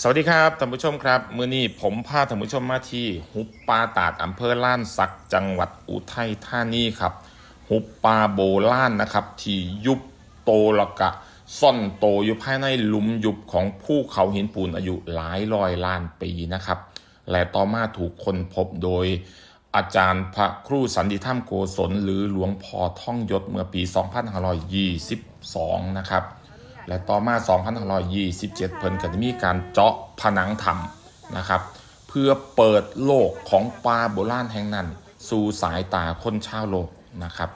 สวัสดีครับท่านผู้ชมครับ มื้อนี้ผมพาท่านผู้ชมมาที่หุบปาตาดอำเภอล้านสักจังหวัดอุทัยธานีครับ หุบปาโบล้านนะครับ ที่ยุบโตละกะ ซ่อนโตอยู่ภายในหลุมยุบของภูเขาหินปูนอายุหลายร้อยล้านปีนะครับ และต่อมาถูกคนพบโดยอาจารย์พระครูสันติธรรมโกศลหรือหลวงพ่อท่องยศเมื่อปี 2522 นะครับ และต่อมา2527 เพิ่นก็ได้มีการเจาะผนังถ้ำนะครับ เพื่อเปิดโลกของป่าโบราณแห่งนั้น สู่สายตาคนชาวโลกนะครับ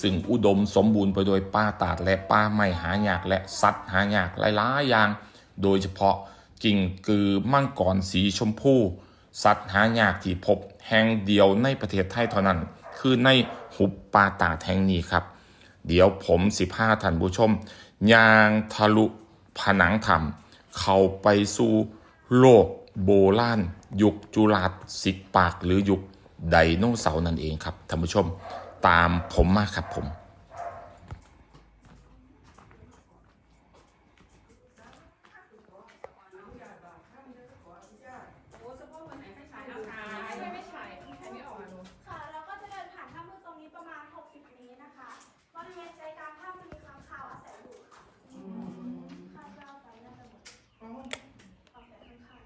ซึ่งอุดมสมบูรณ์ไปโดยป่าตาดและป่าไม้หายากและสัตว์หายากหลายๆอย่าง โดยเฉพาะกิ่งกือมังกรสีชมพูสัตว์หายากที่พบแห่งเดียวในประเทศไทยเท่านั้น คือในหุบป่าตาดแห่งนี้ครับ เดี๋ยวผมสิพาท่านผู้ชม ยางทะลุผนังถ้ำเข้าไปสู่โลกโบราณยุคจุลาศสิกปากหรือยุคไดโนเสาร์นั่นเองครับท่านผู้ชม ตามผมมาครับผมไม่ใช่ใช้ไม่ออกอะหนู ค่ะแล้วก็จะเดินผ่านถ้ำมืดตรงนี้ประมาณ 60เมตรนะคะ บริเวณใจกลางถ้ำจะมีค้างคาวอาศัยอยู่ค่ะคาดว่าไปน่าจะหมดเอาแต่ข้างคาว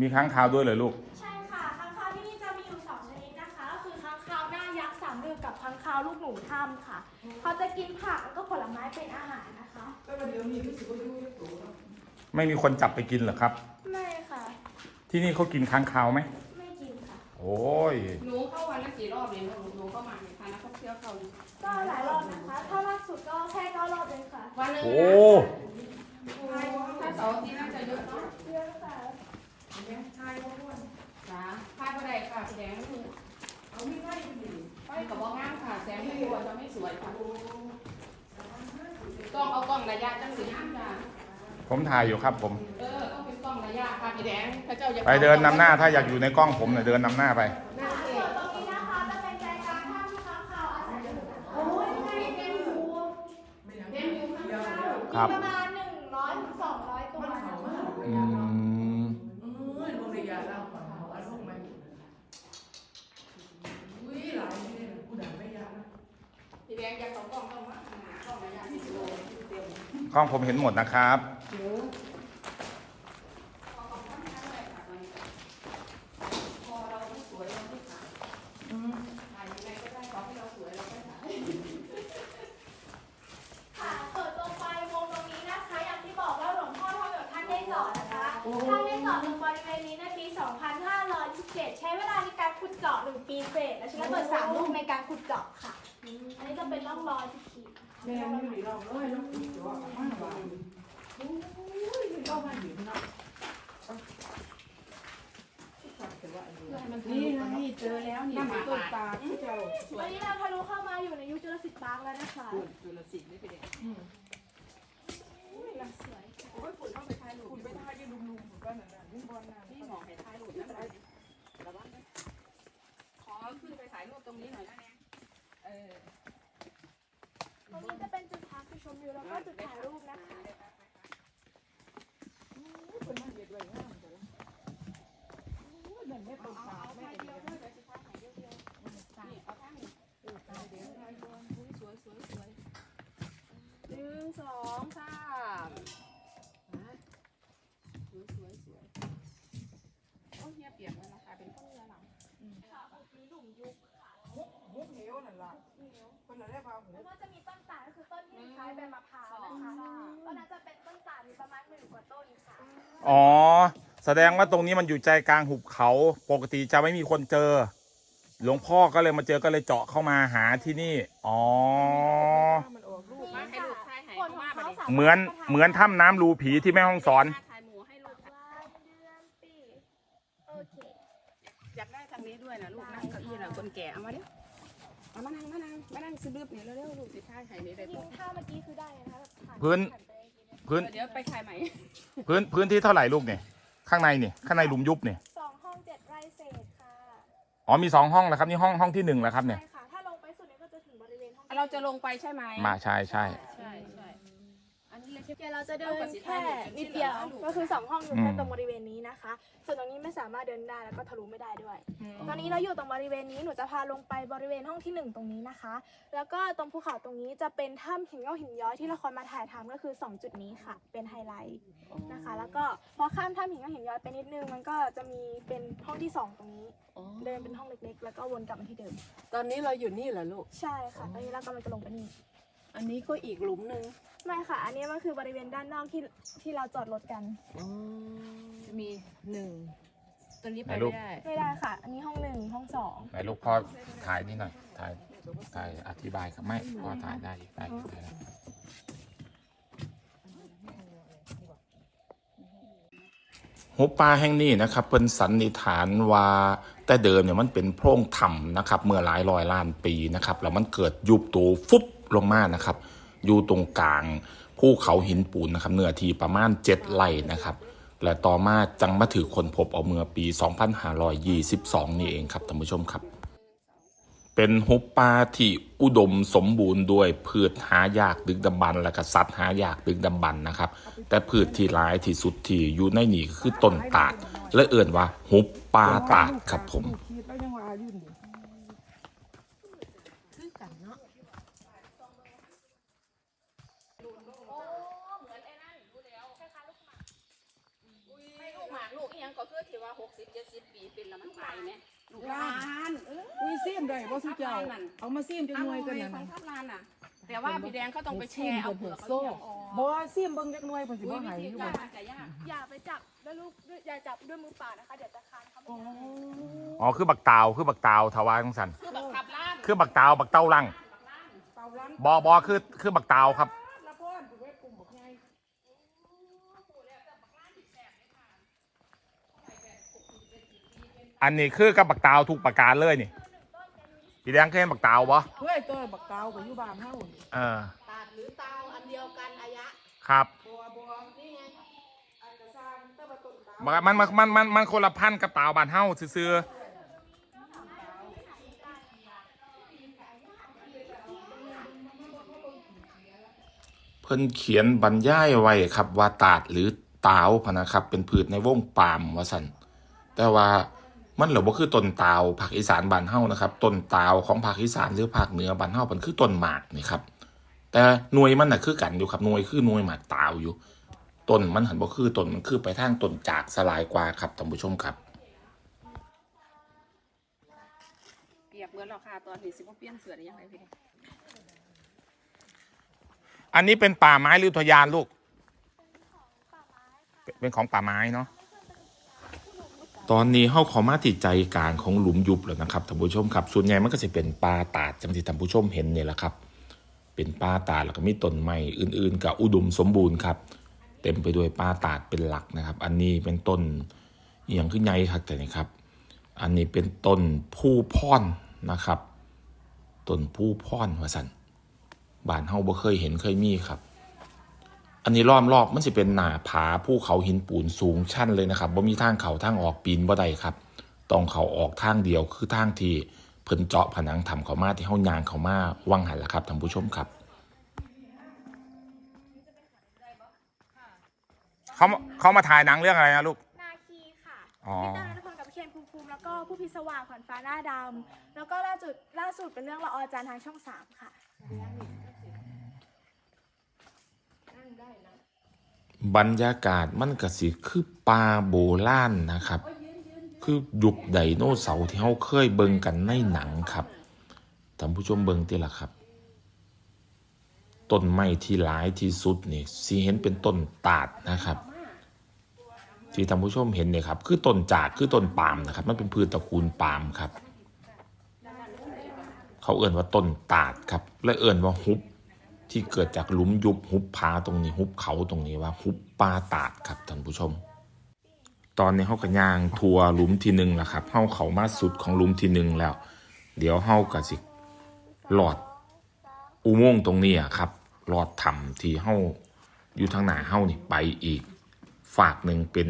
มีค้างคาวด้วยเลยลูก ใช่ค่ะค้างคาวที่นี่จะมีอยู่สองชนิดนะคะ ก็คือค้างคาวหน้ายักษ์สามดือกับค้างคาวลูกหนูถ้ำค่ะ เขาจะกินผักแล้วก็ผลไม้เป็นอาหารนะคะแต่ว่าเดี๋ยวนี้รู้สึกว่าอยู่ในตัวเนอะไม่มีคนจับไปกินเหรอครับ ไม่ค่ะ ที่นี่เขากินค้างคาวไหม ไม่กินค่ะ โอ้ย หนูเข้าวันละกี่รอบเนี่ยหนูหนูเข้ามาเนี่ยพานักท่องเที่ยวเข้าเนี่ยก็หลายรอบนะคะ ถ้าล่าสุดก็แค่เก้ารอบเองค่ะวันหนึงโอ้ถ้าเสาร์อาที่น่าจะเยอะเนาะ เยอะค่ะ เนี่ยชายว่าอ้วนจ้าพาไปได้ค่ะแสดงนี่เอาไม่ได้ก็ดีไปกับว่างามค่ะ แสงไม่สวยจะไม่สวยค่ะต้องเอากล้องระยะจังสีห้ามจ้าผมถ่ายอยู่ครับผม เออต้องเป็นกล้องระยะค่ะพี่แดงพระเจ้าอย่าไปเดินนำหน้าถ้าอยากอยู่ในกล้องผมเนี่ยเดินนำหน้าไปนั่นเอส่วงนตรงนี้นะคะจะเป็นใจกลางถ้ำที่ค้างคาวอาศัยอยู่นะคะโอ้ยไงเต็มอยู่ไม่อยากเต็มอยู่ข้างเดียวๆแล้วครับมีประมาณหนึ่งร้อยถึงสองร้อยตัว กล้องผมเห็นหมดนะครับเดี๋ยวเอากล้องข้างหน้าเลยค่ะพอเราไม่สวยเราไม่ถ่ายอืมถ่ายยังไงก็ได้ขอให้เราสวยเราไม่ถ่ายค่ะส่วนตรงไฟวงตรงนี้นะคะ อย่างที่บอกว่าหลวงพ่อท่องหยดท่านได้จอดนะคะท่านได้จอดตรงบริเวณนี้ในปี 2517 ใช้เวลาในการขุดเจาะหนึ่งปีเศษและใช้ระเบิดสามลูกในการขุดเจาะค่ะ อันนี้จะเป็นร่องรอยที่ขีด แม่ไม่มีเราเลยเนาะเดี๋ยวเอามาว่าโอ้ยเข้ามาอยู่เนาะนี่นะนี่เจอแล้วนี่มาต้นตาที่เจ้าวันนี้เราทะลุเข้ามาอยู่ในยุคจุลศิลป์ปาร์คแล้วนะคะดูละสิไม่ไปเด็กอืมอุ้ยหลังสวยโอ้ยฝุ่นเข้าไปถ่ายรูปคุณไปทายยืนลุงๆผมก็นั่นน่ะนี่บอลน่ะที่หมอให้ถ่ายรูปนะระวังนะขอขึ้นไปถ่ายรูปตรงนี้หน่อยนะเนี่ยเออ ตรงนี้จะเป็นจุดพักจุดชมวิวแล้วก็จุดถ่ายรูปนะคะคนมาเห็ดไว้งามจังโอ้ยนั่นแม่ต้นเอาตาเอาแม่เดียวด้วยเดี๋ยวจะถ่ายเดียวเดียวนี่เอาทั้งเออเดียวสวยสวยสวยหนึ่งสองสามสวยสวยสวยโอ้ยเฮียเปียกแล้วนะคะเป็นต้นเรือหลัง ค่ะมีหลุมยุคค่ะ มุกมุกเหวนั่นล่ะเหนียวคนละได้พาหูแล้วก็จะมีต้นตาลก็คือต้นที่คล้ายใบมะพร้าวนะคะต้นนั้นจะเป็นต้นตาลมีประมาณหมื่นกว่าต้นค่ะอ๋อ แสดงว่าตรงนี้มันอยู่ใจกลางหุบเขา ปกติจะไม่มีคนเจอ หลวงพ่อก็เลยมาเจอก็เลยเจาะเข้ามาหาที่นี่ อ๋อ มันออกลูกมาให้ลูกถ่ายให้ผลของเขาสามารถเหมือนเหมือนถ้ำน้ำรูผีที่แม่ห้องสอนถ่ายหมูให้ลูกวันเดือนปีโอเคอยากได้ทางนี้ด้วยนะลูกนั่งเก้าอี้น่ะคนแก่เอามาเดี๋ยวเอามานั่ง มานั่งมานั่งซื้อรึบเนี่ยเร็วๆลูกสิถ่ายให้นี่ได้ยิบ่งท่าเมื่อกี้คือได้นะคะแบบผ่านพื้น ผ่านไปอีกทีนึงพื้น เดี๋ยวไปถ่ายใหม่พื้น พื้นที่เท่าไหร่ลูกเนี่ย ข้างในนี่ข้างในหลุมยุบเนี่ย สองห้องเจ็ดไร่เศษค่ะอ๋อมีสองห้องแล้วครับ นี่ห้องห้องที่หนึ่งแล้วครับเนี่ย ใช่ค่ะ ถ้าลงไปสุดนี้ก็จะถึงบริเวณห้องเราจะลงไปใช่ไหมมาใช่ใช่ ใช่ใช่อันนี้ เดี๋ยวเราจะเดินแค่นิดเดียวก็คือสองห้องอยู่แค่ตรงบริเวณนี้นะคะ ส่วนตรงนี้ไม่สามารถเดินได้แล้วก็ทะลุไม่ได้ด้วย ตอนนี้เราอยู่ตรงบริเวณนี้หนูจะพาลงไปบริเวณห้องที่หนึ่งตรงนี้นะคะ แล้วก็ตรงภูเขาตรงนี้จะเป็นถ้ำหินงอกหินย้อยที่ละครมาถ่ายทำก็คือ 2 จุดนี้ค่ะ เป็นไฮไลท์นะคะ แล้วก็พอข้ามถ้ำหินงอกหินย้อยไปนิดนึงมันก็จะมีเป็นห้องที่สองตรงนี้อ๋อเดินเป็นห้องเล็กๆ แล้วก็วนกลับมาที่เดิม ตอนนี้เราอยู่นี่เหรอลูก ใช่ค่ะ ตอนนี้เรากำลังจะลงไปนี่ อันนี้ก็อีกหลุมหนึ่ง ไม่ค่ะ อันนี้มันคือบริเวณด้านนอกที่ที่เราจอดรถกัน อ๋อจะมีหนึ่งตัวนี้ไปไหนลูไม่ก ได้ไม่ได้ค่ะ อันนี้ห้องหนึ่งห้องสองไหนลูกพ่อถ่ายนี่หน่อยถ่ายถ่ายอธิบายครับไม่พ่อถ่ายได้ได้ได้ได้หุบป่าแห่งนี้นะครับเป็นสันนิษฐานว่าแต่เดิมเนี่ยมันเป็นโพรงถ้ำนะครับเมื่อหลายร้อยล้านปีนะครับแล้วมันเกิดยุบตัวฟุบลงมานะครับ อยู่ตรงกลางภูเขาหินปูนนะครับเนื้อที่ประมาณ7ไร่นะครับ และต่อมาจังมาถือคนพบเอาเมื่อปี 2522 นี่เองครับท่านผู้ชมครับ เป็นหุบป่าที่อุดมสมบูรณ์ด้วยพืชหายากดึกดำบรรพ์และก็สัตว์หายากดึกดำบรรพ์นะครับ แต่พืชที่ร้ายที่สุดที่อยู่ในนี่ก็คือต้นตาด และเอื่นว่าหุบป่าตาดครับผม คิดแล้วยังว่าอยู่นี่คือกันเนาะไม่ลูกหมากลูกอีหยังก็คือที่ว่าหกสิบเจ็ดสิบปีเป็นแล้วมันตายไหมลูกหลาน เอออุ้ยซิมได้บ่สุเจ้าเอามาซิมจังหน่วยกันอนั่นของน่ะทับลานน่ะ แต่ว่าพี่แดงเขาต้องไปแช่เอาเปลือกเขาโซ่เนี่ยออกบ่ซิมเบิ่งจักหน่วยเพิ่นสิอุ้บ่ยให้วิอธียู่กาบ่รจะยากอย่าไปจับด้วยลูกด้วยอย่าจับด้วยมือเปล่านะคะ เดี๋ยวจะคานเข้าไปอ๋ออ๋อคือบักตาวคือบักตาวทวายของสันคือแบบทับลานคือบักตาวบักเต้าลังเตาลันบอบอคือคือบักตาวครับ ละพ่อนผู้เวทกลุ่มบักใหญ่ อันนี้คือกับบักตาวถูกประการเลยนี่พี่แดงเคยเห็นบักตาวปะเฮ้ยตัวบักเตาก็อยู่บ้านเฮานี่เออตาดหรือเตาอันเดียวกันอายะครับบัวบัวนี่ไงอันกระซางแต่ว่าต้นเตามันมันมันมันมันคนละพันธุ์กับตาวบานเฮาซื่อๆเพิ่นเขียนบรรยายไว้ครับว่าตาดหรือตาวพะนะครับ เป็นพืชในวงปาล์มว่าซั่นแต่ว่า มันเหลือบ่คือต้นตาวภาคอีสานบ้านเฮานะครับต้นตาวของภาคอีสานหรือภาคเหนือบ้านเฮามันคือต้นหมากนี่ครับแต่หน่วยมันน่ะคือกันอยู่ครับหน่วยคือหน่วยหมากตาวอยู่ต้นมันหันบ่คือต้นมันคือไปทางต้นจากสลายกว่าครับท่านผู้ชมครับเปียกเหมือนเราค่ะตอนนี้สิบ่เปลี่ยนเสือได้ยังไงพี่แดงอันนี้เป็นป่าไม้หรืออุทยานลูกเป็นเป็นของป่าไม้เนาะ ตอนนี้เข้าขอมาติดใจกลารของหลุมยุบแล้วนะครับท่านผู้ชมครับ ส่วนใหญ่มันก็จะเป็นป่าตาดจังที่ท่านผู้ชมเห็นเนี่ยแหละครับ เป็นป่าตาดแล้วก็มีต้นไม้อื่นๆกับอุดมสมบูรณ์ครับ เต็มไปด้วยป่าตาดเป็นหลักนะครับ อันนี้เป็นต้นอย่างขึ้นใหญ่ครับแต่นี่ครับ อันนี้เป็นต้นผู้พ่อนนะครับต้นผู้พ่อนว่าสันบ้านเฮาบ่เคยเห็นเคยมีครับ อันนี้ล้อมรอบมันสิเป็นหน้าผาภูเขาหินปูนสูงชันเลยนะครับบ่มีทางเขาทางออกปีนบ่ได้ครับต้องเขาออกทางเดียวคือทางที่เพิ่นเจาะผนังถ้ำเขามาที่เฮายางเขามาวังหันล่ะครับท่านผู้ชมครับเขามาเขามาถ่ายหนังเรื่องอะไรนะลูก นาคีค่ะอ๋อ พี่ตั้งนัทพลกับพี่เคนภูมิภูมิ แล้วก็ผู้พิศวาขวัญฟ้าหน้าดำแล้วก็ล่าสุดล่าสุดเป็นเรื่องละออจานทางช่องสามค่ะ บรรยากาศมันก็สิคือป่าโบราณนะครับ คือยุคไดโนเสาร์ที่เขาเคยเบิ่งกันในหนังครับท่านผู้ชมเบิ่งติล่ะครับต้นไม้ที่หลายที่สุดนี่สิเห็นเป็นต้นตาดนะครับ ที่ท่านผู้ชมเห็นเนี่ยครับ คือต้นจากคือต้นปาล์มนะครับ มันเป็นพืชตระกูลปาล์มครับ เขาเอื่นว่าต้นตาดครับ และเอื่นว่าฮุบ ที่เกิดจากหลุมยุบหุบผาตรงนี้ หุบเขาตรงนี้ว่า หุบปาตาดครับท่านผู้ชม ตอนนี้เขาก็ย่างทัวร์หลุมที่หนึ่งแล้วครับเฮาเขามาสุดของหลุมที่หนึ่งแล้ว เดี๋ยวเฮาก็สิหลอดอุโมงค์ตรงนี้อะครับหลอดถ้ำที่เฮาอยู่ทางหน้าเฮานี่ไปอีก ฝากหนึ่งเป็น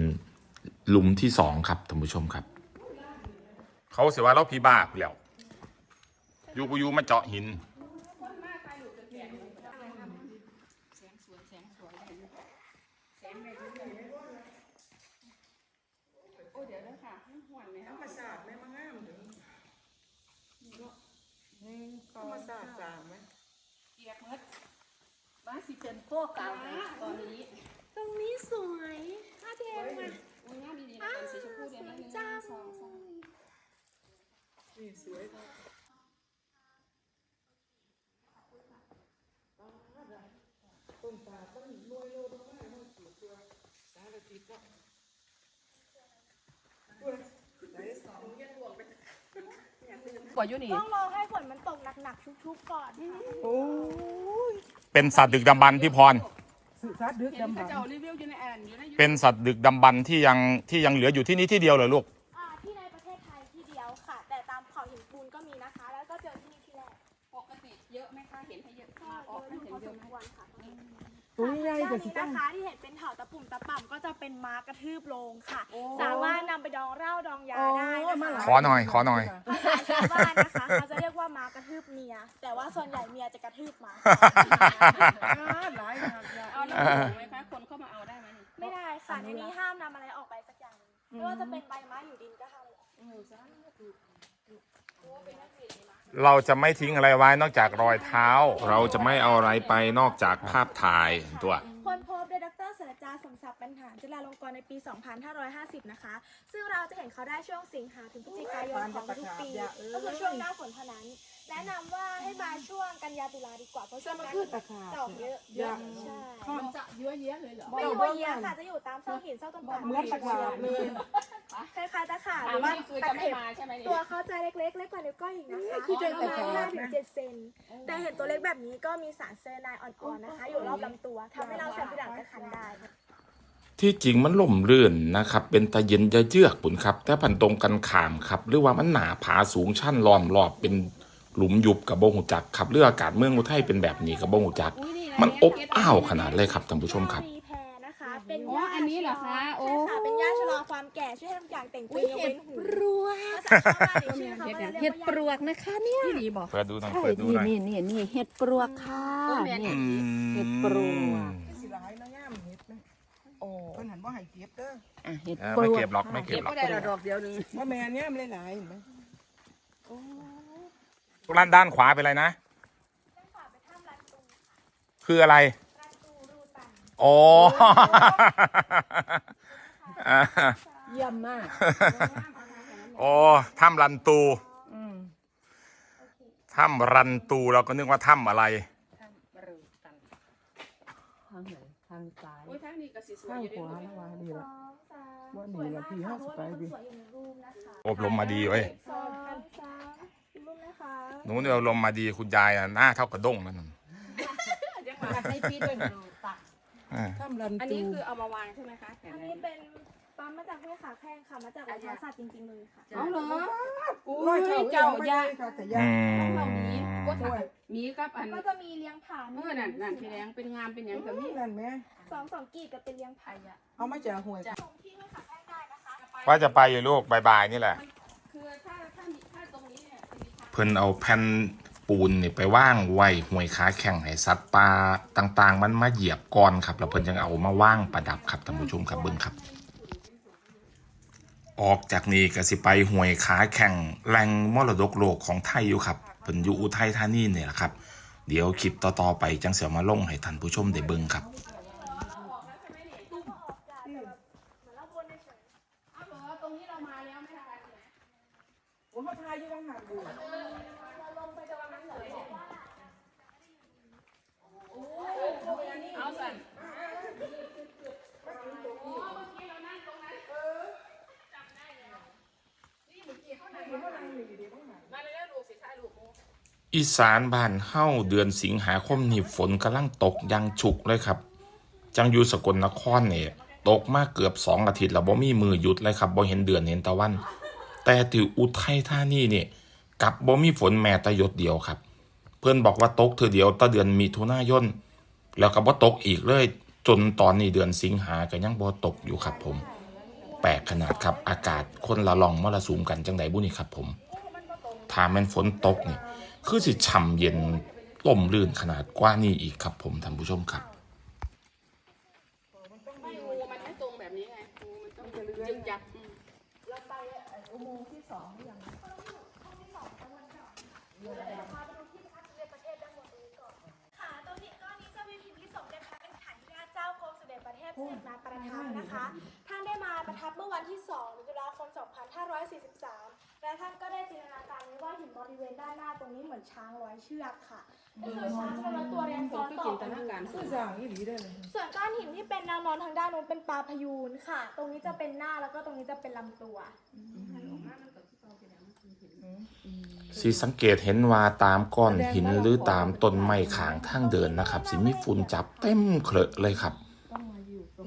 หลุมที่สองครับท่านผู้ชมครับ เขาเสียว่าเราพีบ้าไปแล้วอยู่กูอยู่มาเจาะหิน แสงสวยแสงสวยเห็นไหม ธรรมศาสตร์สามไหมเกียกมดบ้านสิเป็นโฟกัสตอนนี้ ตรงนี้สวยผ้าแดงมาอุ้ยงามดีๆนะเป็นสีชมพูเดี๋ยวนะหนึ่งสองสามนี่สวยค่ะต้นตาลต้นรวยโลดมากมันสูงตัวสารติดก็ไหนสอง กว่าอยู่นี่ต้องรอให้ฝนมันตกหนักๆชุกๆก่อนค่ะโอ้ยเป็นสัตว์ดึกดำบรรพ์พี่พร สื่อสารดึกเห็นดำพบัระนเจ้ารีวิวอยู่ในแอนอยู่ในเป็นสัตว์ดึกดำบรรพ์ที่ยังที่ยังเหลืออยู่ที่นี่ที่เดียวเหรอลูก อ่าที่ในประเทศไทยที่เดียวค่ะ แต่ตามเขาหินปูนก็มีนะคะ แล้วก็เจอที่นี่ที่แรกปกติเยอะไหมคะเห็นให้เยอะก็มาอเยอกอะอให้ยู่เห็นพอเยสอะมไหมควรค่ะ ตัวใหญ่ด้านก็สินี้ตั้งนะคะที่เห็นเป็นเถาตะปุ่มตะป่ำก็จะเป็นม้ากระทืบโลงค่ะสามารถนำไปดองเหล้าดองยาได้นะคะ ขอหน่อยขอหน่อย ภาษาชาวบ้านนะคะเขาจะเรียกว่าม้ากระทืบเมีย แต่ว่าส่วนใหญ่เมียจะกระทืบม้า หลายหากอย่าเอาแล้วถูกไหมคะ คนเข้ามาเอาได้ไหมนี่ไม่ได้ค่ะในนี้ห้ามนำอะไรออกไปสักอย่างหนึ่งไม่ว่าจะเป็นใบไม้อยู่ดินก็ห้ามเลย เเราจะไม่ทิ้งอะไรไว้นอกจากรอยเท้า เราจะไม่เอาอะไรไปนอกจากภาพถ่ายตัว คนพบโดยดรศิรจาสมศักดิ์บรรหารจุฬาลงกรณ์ในปี 2550 นะคะ ซึ่งเราจะเห็นเขาได้ช่วงสิงหาถึงพฤศจิกายนของทุกปี ก็คือช่วงหน้าฝนเท่านั้น แนะนำว่าให้มาช่วงกันยาตุลาดีกว่าเพราะช่วงนั้นคือตะขาบดอกเยอะอย่าใช่มันจะเยอะแยะเลยเหรอไม่อยู่บนเยียค่ะจะอยู่ตามซอกหินซอกต้นไม้เหมือนตะขาบเลยคล้ายๆตะขาบหถารืมอว่าว่านี่คือตะจะไม่เข็บมาใช่ไหมนี่ตัวเขาจะเล็กๆเล็กกว่านิ้วก้อยอีกนะคะคือเจอปแต่ระขามาณบ5ถึงนะ7เซนแต่เห็นตัวเล็กแบบนี้ก็มีสารเซอร์ไนน์อ่อนๆนะคะ อยู่รอบลำตัวทำให้เราแสบผิวหนังกระคันได้ที่จริงมันล่มรื่นนะครับ เป็นตะเย็นจะเยือกปุ่นครับ แต่พันตรงกันขามครับ หรือว่ามันหนาผาสูงชั้นล้อมรอบเป็นหลุมยุบกับบงหูจักครับเรืออากาศเมืองอุทัยเป็นแบบนี้กับบงหูจักอุ้ยนี่ะมันอบอ้าวขนาดเลยครับท่านผู้ชมครับมีแพรนะคะเป็นอ๋ออันนี้เหรอคะโอ้ ใช่ค่ะเป็นยาชะลอความแก่ช่วยให้ทุกอย่างแต่งตัวยกเว้นหูปลวกภาษาชาวบ้านเนี่ยชื่อเขาก็จะเรีเห็ยดกปลว่าวกนะคะเนี่ยที่ดีบอกเปิดดูหน่อยใช่เปิดดูหน่อยนี่นี่นี่เห็ดปลวกค่ะเออแม่นนี่อืมเห็ดปลวกสิห โอ้เพิ่นหันว่าให้เก็บเด้ออะเห็ดเออปลไม่วกเก็บหรอกไม่ค่ะเก็บหรอกได้ละดอกเดียวหนึงว่าแม่นย่ามหลายๆเห็นไหมด้านด้านขวาเป็นอะไรนะ คืออะไรอ๋ออ่าเยี่ยมมากอ๋อถ้ำรันตูอืมถ้ำรันตูเราก็นึกว่าถ้ำอะไร ทางไหน ทางซ้าย โอ้ยทางนี้ก็สิสวยข้างอยู่ขด้วยวาแล้วว่าดีสละองสามว่าสดีวยละมากพี่ค่ะห้าเพสิบราะว่าไปเป็นดิคนสวยอยู่ในรูปนะคะอบรมมาดีเว้ยสองสามรูปนะคะหนูเนี่ยอบรมมาดีคุณยายอะหน้าเท่ากระด้งนั่นน่ะอยากให้พี่ด้วยดูตักอ่าข้ามรันอันตูนี้คือเอามาวางใช่ไหมคะแขนอันอันนี้นี้เป็น ปั๊มมาจากห้วยขาแข้งค่ะ มาจากวัดพระศาสตร์จริงๆเลยค่ะ เอาเหรอร้อยเท่าเจ้าเจ้าย่าย่าค่ะแต่ย่าอืมเราหมีก็ถักหมีกับอันก็จะมีเลี้ยงผาเมื่อนั่นนั่นพี่แดงเป็นงามเป็นหยังกับนี่นั่นแม่สองสองกีบกับเป็นเลี้ยงผาเอามาจากห้วยตรงที่ห้วยขาแข้งได้นะคะว่าจะไปอยู่ลูกบายบายนี่แหละ คือถ้าถ้ามีถ้าตรงนี้เนี่ยจะมีทางเพิ่นเอาแผ่นปูนนี่ไปว่างไว้ห่วยขาแข่งให้สัตว์ป่าต่างๆ มันมาเหยียบก่อนครับ แล้วเพิ่นจึงเอามาว่างประดับครับท่านผู้ชมครับเบิ่งครับ ออกจากนี้ก็สิไปห่วยขาแข่งแรงมรดกโลกของไทยอยู่ครับเพิ่นอยู่อุทัยธานีเนี่ยแหละครับ เดี๋ยวคลิปต่อๆไปจังเสียวมาลงให้ท่านผู้ชมได้เบิ่งครับ เอาเหรอตรงนี้เรามาแล้วไม่ทันนะ ผมมาทายอยู่บางหางดู เอาสั่น อีสานบ้านเฮ้าเดือนสิงหาคมนี่ฝนกำลังตกยังฉุกเลยครับ จังอยู่สกลนครเนี่ยตกมากเกือบสองอาทิตย์แล้วบ่มีมือหยุดเลยครับบ่เห็นเดือนเห็นตะวัน แต่ที่อุทัยธานีเนี่ยกับบ่มีฝนแม้แต่หยดเดียวครับ เพื่อนบอกว่าตกเธอเดียวตะเดือนมีถุนายนแล้วก็บ่ตกอีกเลย จนตอนนี้เดือนสิงหาก็ยังบ่ตกอยู่ครับผม แปลกขนาดครับอากาศคนละลองมรสุมกันจังใดบุนี่ครับผมถ้าแม่นฝนตกเนี่ย คือสิฉ่ำเย็นต้มลื่นขนาดกว่านี้อีกครับผมท่านผู้ชมครับไม่งูมันไม่ตรงแบบนี้ไงงูมันต้องยึกยักอืมเราไปอุโมงค์ที่สองหรือยังค่ะตรงนี้ก้อนนี้จะมีพิมพ์ที่สมเด็จพระเป็นฐานที่พเจ้ากรมสมเด็จพระเทพเสด็าประทับนะคะ ท่านได้มาประทับเมื่อวันที่ 2 ตุลาคม 2543 และท่านก็ได้จินตนาการไว้ว่าหินบริเวณด้านหน้าตรงนี้เหมือนช้างร้อยเชือกค่ะก็คือช้างจะเป็นตัวเรียงซ้อนต่อกันอยู่คือสั่งอีหลีได้เลยส่วนก้อนหินที่เป็นแนวนอนทางด้านนู้นเป็นปลาพยูนค่ะ ตรงนี้จะเป็นหน้าแล้วก็ตรงนี้จะเป็นลำตัวสิสังเกตเห็นว่าตามก้อนหินหรือตามต้นไม้ขางทางเดินนะครับ สิมีฝุ่นจับเต็มเคลอะเลยครับ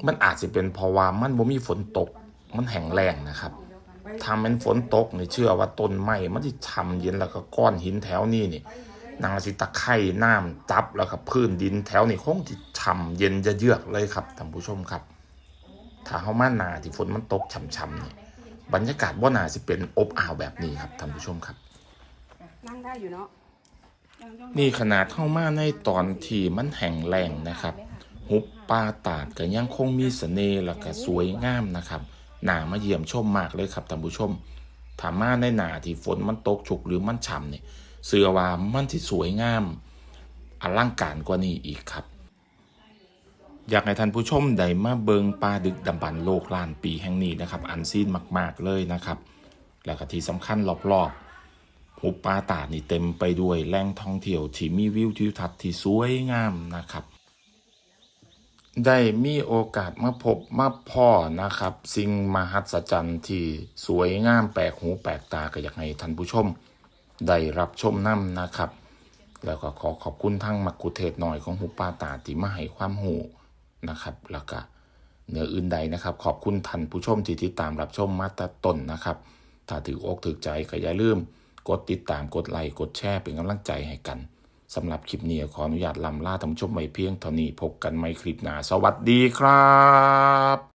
มันอาจจะเป็นเพราะว่ามันบ่มีฝนตกมันแห้งแล้งนะครับ ถ้ามันฝนตกนี่เชื่อว่าต้นไม้มันสิฉ่ำเย็นแล้วก็ก้อนหินแถวนี้นี่นางสิตะไคร่น้ำจับแล้วก็พื้นดินแถวนี้คงสิฉ่ำเย็นจะเยือกเลยครับท่านผู้ชมครับ ถ้าเฮามาหนาที่ฝนมันตกฉ่ำๆนี่บรรยากาศบ่น่าสิเป็นอบอ้าวแบบนี้ครับท่านผู้ชมครับนั่งได้อยู่เนาะยังยังนี่ขนาดเข้ามาในตอนที่มันแห้งแล้งนะครับ หุบป่าตาดก็ยังคงมีเสน่ห์แล้วก็สวยงามนะครับ หนามาเยี่ยมชมมากเลยครับท่านผู้ชมถามาในหนาที่ฝนมันตกฉุกหรือมันฉ่ำเนี่ยเสือว่ามันที่สวยงามอลังการกว่านี้อีกครับ อยากให้ท่านผู้ชมได้มาเบิงป่าดึกดำบรรโลกล้านปีแห่งนี้นะครับ อันซีนมาก ๆ เลยนะครับ แล้วก็ที่สำคัญรอบๆหุบป่าตาดนี่เต็มไปด้วยแหล่งท่องเที่ยวที่มีวิวทิวทัศน์ที่สวยงามนะครับ ได้มีโอกาสมาพบมาพ่อนะครับ สิ่งมหัศจรรย์ที่สวยงามแปลกหูแปลกตาก็อยากให้ท่านผู้ชม ได้รับชมน้ำนะครับ แล้วก็ขอขอบคุณทั้งมักคุเทศหน่อยของหุบป่าตาที่มาให้ความหูนะครับแล้วก็เหนืออื่นใดนะครับ ขอบคุณท่านผู้ชมที่ติดตามรับชมมาตั้ต้นนะครับ ถ้าถืออกถือใจก็อย่าลืมกดติดตามกดไลค์กดแชร์เป็นกำลังใจให้กัน สำหรับคลิปนี้ขออนุญาตลำลาท่านผู้ชมไว้เพียงเท่านี้พบกันใหม่คลิปหน้า สวัสดีครับ